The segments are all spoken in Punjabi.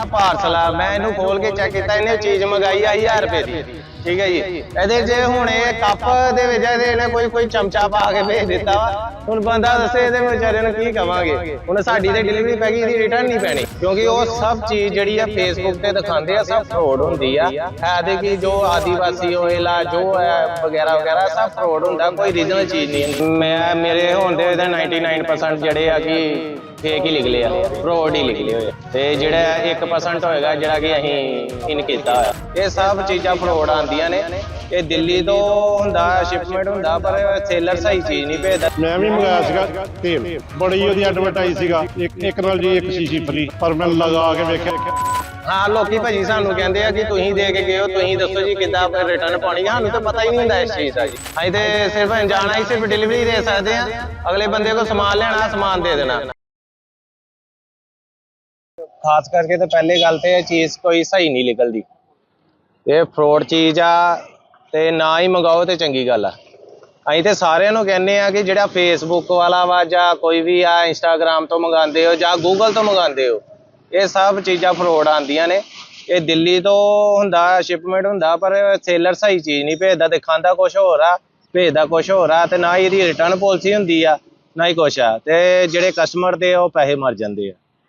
ਆ ਪਾਰਸਲ ਆ। ਮੈਂ ਇਹਨੂੰ ਖੋਲ ਕੇ ਚੈੱਕ ਕੀਤਾ, ਇਹਨੇ ਚੀਜ਼ ਮੰਗਾਈ ਆ 1000 ਰੁਪਏ ਦੀ। ਠੀਕ ਹੈ ਜੀ? ਇਹਦੇ ਜੇ ਹੁਣ ਇਹ ਕੱਪ ਦੇ ਵਿੱਚ ਇਹਦੇ ਇਹਨੇ ਕੋਈ ਕੋਈ ਚਮਚਾ ਪਾ ਕੇ ਭੇਜ ਦਿੱਤਾ ਵਾ। ਹੁਣ ਬੰਦਾ ਦੱਸੇ ਇਹਦੇ ਵਿਚਾਰੇ ਨੂੰ ਕੀ ਕਵਾਂਗੇ? ਹੁਣ ਸਾਡੀ ਤੇ ਡਿਲੀਵਰੀ ਪੈ ਗਈ, ਇਹਦੀ ਰਿਟਰਨ ਨਹੀਂ ਪੈਣੀ। ਕਿਉਂਕਿ ਉਹ ਸਭ ਚੀਜ਼ ਜਿਹੜੀ ਆ ਫੇਸਬੁੱਕ ਤੇ ਦਿਖਾਉਂਦੇ ਆ, ਸਭ ਫਰੋਡ ਹੁੰਦੀ ਆ। ਹੈ ਦੇ ਕਿ ਜੋ ਆਦੀਵਾਸੀ ਹੋਏਲਾ ਜੋ ਹੈ, ਵਗੈਰਾ ਵਗੈਰਾ, ਸਭ ਫਰੋਡ ਹੁੰਦਾ, ਕੋਈ ਰੀਜਨਲ ਚੀਜ਼ ਨਹੀਂ ਮੈਂ ਮੇਰੇ ਹੋਣ ਇਹਦੇ 99% ਜਿਹੜੇ ਆ ਕਿ ਫੇਕ ਹੀ ਨਿਕਲੇ ਆ। ਫਰੋਡ ਹੀ ਨਿਕਲੇ ਹੋਏ ਆ। ਤੇ ਜਿਹੜਾ 1% ਹੋਏਗਾ ਜਿਹੜਾ ਕਿ ਅਸੀਂ ਇਨ ਕੀਤਾ ਹੋਇਆ। ਇਹ ਸਭ ਚੀਜ਼ਾਂ ਫਰੋਡ ਆਉਂਦੀਆਂ ਨੇ। ਇਹ ਦਿੱਲੀ ਤੋਂ ਹੁੰਦਾ ਸ਼ਿਪਮੈਂਟ ਹੁੰਦਾ ਪਰ ਸੇਲਰ ਸਹੀ ਚੀਜ਼ ਨਹੀਂ ਭੇਜਦਾ। ਮੈਂ ਵੀ ਮੰਗਾਇਆ ਸੀਗਾ ਤੇਲ। ਬੜੀ ਉਹਦੀ ਐਡਵਰਟਾਈਜ਼ ਸੀਗਾ। ਇੱਕ ਇੱਕ ਨਾਲ ਜੀ ਇੱਕ ਸ਼ੀਸ਼ੀ ਫਰੀ ਪਰ ਮੈਂ ਲਗਾ ਕੇ ਵੇਖਿਆ। ਹਾਂ ਲੋਕੀ ਭਾਜੀ ਸਾਨੂੰ ਕਹਿੰਦੇ ਆ ਕਿ ਤੁਸੀਂ ਦੇ ਕੇ ਗਏ ਹੋ ਤੁਸੀਂ ਦੱਸੋ ਜੀ ਕਿੱਦਾਂ ਆਪਾਂ ਰਿਟਰਨ ਪਾਉਣੀ ਹੈ ਸਾਨੂੰ ਤਾਂ ਪਤਾ ਹੀ ਨਹੀਂ ਹੁੰਦਾ ਇਸ ਚੀਜ਼ ਦਾ ਜੀ। ਅਸੀਂ ਤੇ ਸਿਰਫ ਜਾਣਾ ਹੀ ਸਿਰਫ ਡਿਲੀਵਰੀ ਦੇ ਸਕਦੇ ਆ। ਅਗਲੇ ਬੰਦੇ ਕੋਲ ਸਮਾਨ ਲੈਣਾ ਸਮਾਨ ਦੇ ਦੇਣਾ। ਖਾਸ ਕਰਕੇ ਤਾਂ ਪਹਿਲੇ ਗੱਲ ਤੇ ਇਹ ਚੀਜ਼ ਕੋਈ ਸਹੀ ਨਹੀਂ ਨਿਕਲਦੀ। ਇਹ ਫਰੋਡ ਚੀਜ਼ ਆ ਤੇ ਨਾ ਹੀ ਮੰਗਾਓ ਤੇ ਚੰਗੀ ਗੱਲ ਆ। ਅਸੀਂ ਤੇ ਸਾਰਿਆਂ ਨੂੰ ਕਹਿੰਦੇ ਆ ਕਿ ਜਿਹੜਾ ਫੇਸਬੁੱਕ ਵਾਲਾ ਵਾ ਜਾਂ ਕੋਈ ਵੀ ਆ ਇੰਸਟਾਗ੍ਰam ਤੋਂ ਮੰਗਾਉਂਦੇ ਹੋ ਜਾਂ ਗੂਗਲ ਤੋਂ ਮੰਗਾਉਂਦੇ ਹੋ, ਇਹ ਸਭ ਚੀਜ਼ਾਂ ਫਰੋਡ ਆਉਂਦੀਆਂ ਨੇ। ਇਹ ਦਿੱਲੀ ਤੋਂ ਹੁੰਦਾ ਸ਼ਿਪਮੈਂਟ ਹੁੰਦਾ, ਪਰ ਸੇਲਰ ਸਹੀ ਚੀਜ਼ ਨਹੀਂ ਭੇਜਦਾ ਦਿਖਾਉਂਦਾ ਕੁਝ ਹੋਰ ਆ, ਭੇਜਦਾ ਕੁਝ ਹੋਰ ਆ ਤੇ ਨਾ ਹੀ ਇਹਦੀ ਰਿਟਰਨ ਪਾਲਿਸੀ ਹੁੰਦੀ ਆ, ਨਾ ਹੀ ਕੁਛ ਆ। ਤੇ ਜਿਹੜੇ ਕਸਟਮਰ ਦੇ ਉਹ ਪੈਸੇ ਮਰ ਜਾਂਦੇ ਆ।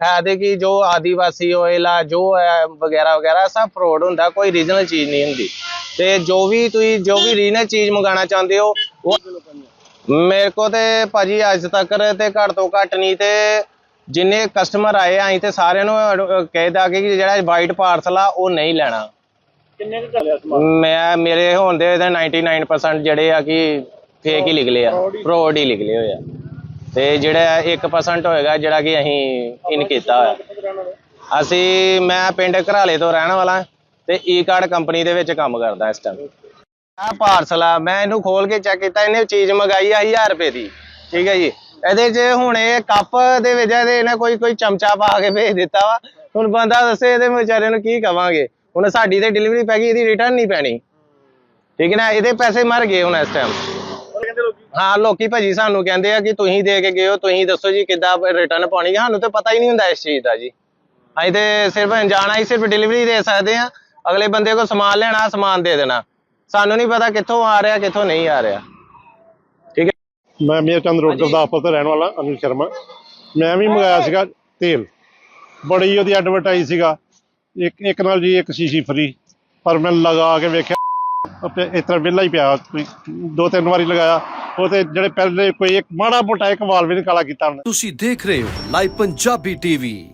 ਹੈ ਦੇ ਕਿ ਜੋ ਆਦੀਵਾਸੀ ਹੋਏਲਾ ਜੋ ਹੈ ਵਗੈਰਾ ਵਗੈਰਾ ਸਭ ਫਰੋਡ ਹੁੰਦਾ ਕੋਈ ਰੀਜਨਲ ਚੀਜ਼ ਨਹੀਂ ਹੁੰਦੀ। ਤੇ ਜੋ ਵੀ ਤੁਸੀਂ ਜੋ ਵੀ ਰੀਜਨਲ ਚੀਜ਼ ਮੰਗਾਣਾ ਚਾਹੁੰਦੇ ਹੋ ਉਹ ਮੇਰੇ ਕੋ ਤੇ ਭਾਜੀ ਅੱਜ ਤੱਕ ਤੇ ਘੱਟ ਤੋਂ ਘੱਟ ਨਹੀਂ ਤੇ ਜਿੰਨੇ ਕਸਟਮਰ ਆਏ ਆ ਅਸੀਂ ਤੇ ਸਾਰਿਆਂ ਨੂੰ ਅਹ ਕਹਿ ਦਾ ਕਿ ਜਿਹੜਾ ਵਾਈਟ ਪਾਰਸਲ ਆ ਉਹ ਨਹੀਂ ਲੈਣਾ। ਕਿੰਨੇ ਕੁ ਚੱਲਿਆ ਸਮਾਨ? ਮੈਂ ਮੇਰੇ ਹੋਣ ਦੇ ਇਹਦੇ 99% ਜਿਹੜੇ ਆ ਕਿ ਫੇਕ ਹੀ ਨਿਕਲੇ ਆ ਫਰੋਡ ਹੀ ਨਿਕਲੇ ਹੋਏ ਆ। ਤੇ ਜਿਹੜਾ 1% ਹੋਏਗਾ ਜਿਹੜਾ ਕਿ ਅਸੀਂ ਇਨ ਕੀਤਾ ਹੋਇਆ। ਅਸੀਂ, ਮੈਂ ਪਿੰਡ ਘਰਾਲੇ ਤੋਂ ਰਹਿਣ ਵਾਲਾ ਤੇ ਈ ਕਾਰਡ ਕੰਪਨੀ ਦੇ ਵਿੱਚ ਕੰਮ ਕਰਦਾ ਇਸ ਟਾਈਮ ਆ ਪਾਰਸਲ ਆ, ਮੈਂ ਇਹਨੂੰ ਖੋਲ ਕੇ ਚੈੱਕ ਕੀਤਾ, ਇਹਨੇ ਚੀਜ਼ ਮੰਗਾਈ ਆ 1000 ਰੁਪਏ ਦੀ, ਠੀਕ ਹੈ ਜੀ। ਇਹਦੇ 'ਚ ਹੁਣ ਇਹ ਕੱਪ ਦੇ ਵਿੱਚ ਇਹਦੇ ਇਹਨੇ ਕੋਈ ਕੋਈ ਚਮਚਾ ਪਾ ਕੇ ਭੇਜ ਦਿੱਤਾ ਵਾ। ਹੁਣ ਬੰਦਾ ਦੱਸੇ ਇਹਦੇ ਵਿਚਾਰੇ ਨੂੰ ਕੀ ਕਵਾਂਗੇ। ਹੁਣ ਸਾਡੀ ਤੇ ਡਿਲੀਵਰੀ ਪੈ ਗਈ, ਇਹਦੀ ਰਿਟਰਨ ਨਹੀਂ ਪੈਣੀ। ਠੀਕ ਹੈ ਨਾ, ਇਹਦੇ ਪੈਸੇ ਮਰ ਗਏ ਹੁਣ ਇਸ ਟਾਈਮ ਹਾਂ ਲੋਕੀ ਭਾਜੀ ਸਾਨੂੰ ਕਹਿੰਦੇ ਆ ਕਿ ਤੁਸੀਂ ਦੇ ਕੇ ਗਏ ਹੋ ਤੁਸੀਂ ਦੱਸੋ ਜੀ ਕਿੱਦਾਂ ਰਿਟਰਨ ਪਾਉਣੀ ਹੈ ਸਾਨੂੰ ਤਾਂ ਪਤਾ ਹੀ ਨਹੀਂ ਹੁੰਦਾ ਇਸ ਚੀਜ਼ ਦਾ ਜੀ। ਅਸੀਂ ਤੇ ਸਿਰਫ ਜਾਣਾ ਹੀ ਸਿਰਫ ਡਿਲੀਵਰੀ ਦੇ ਸਕਦੇ ਆ। ਅਗਲੇ ਬੰਦੇ ਕੋਲ ਸਮਾਨ ਲੈਣਾ ਸਮਾਨ ਦੇ ਦੇਣਾ। ਸਾਨੂੰ ਨਹੀਂ ਪਤਾ ਕਿੱਥੋਂ ਆ ਰਿਹਾ ਕਿੱਥੋਂ ਨਹੀਂ ਆ ਰਿਹਾ। ਠੀਕ ਹੈ? ਮੈਂ ਮੇਰ ਚੰਦ ਰੋਡ ਗੁਰਦਾਸਪੁਰ ਤੋਂ ਰਹਿਣ ਵਾਲਾ ਅਨਿਲ ਸ਼ਰਮਾ। ਮੈਂ ਵੀ ਮੰਗਾਇਆ ਸੀਗਾ ਤੇਲ। ਬੜੀ ਉਹਦੀ ਐਡਵਰਟਾਈਜ਼ ਸੀਗਾ। ਇੱਕ ਇੱਕ ਨਾਲ ਜੀ ਇੱਕ ਸ਼ੀਸ਼ੀ ਫਰੀ ਪਰ ਮੈਂ ਲਗਾ ਕੇ ਵੇਖਿਆ ਇਸ ਤਰ੍ਹਾਂ ਵਿਹਲਾ ਹੀ ਪਿਆ। ਦੋ ਤਿੰਨ ਵਾਰੀ ਲਗਾਇਆ। ਉਹਦੇ ਜਿਹੜੇ ਪਹਿਲੇ ਕੋਈ ਇੱਕ ਮਾੜਾ ਮੋਟਾ ਇੱਕ ਵਾਲ ਵੀ ਨਹੀਂ ਕਾਲਾ ਕੀਤਾ ਉਹਨੇ। ਤੁਸੀਂ ਦੇਖ ਰਹੇ ਹੋ ਲਾਈਵ ਪੰਜਾਬੀ ਟੀਵੀ।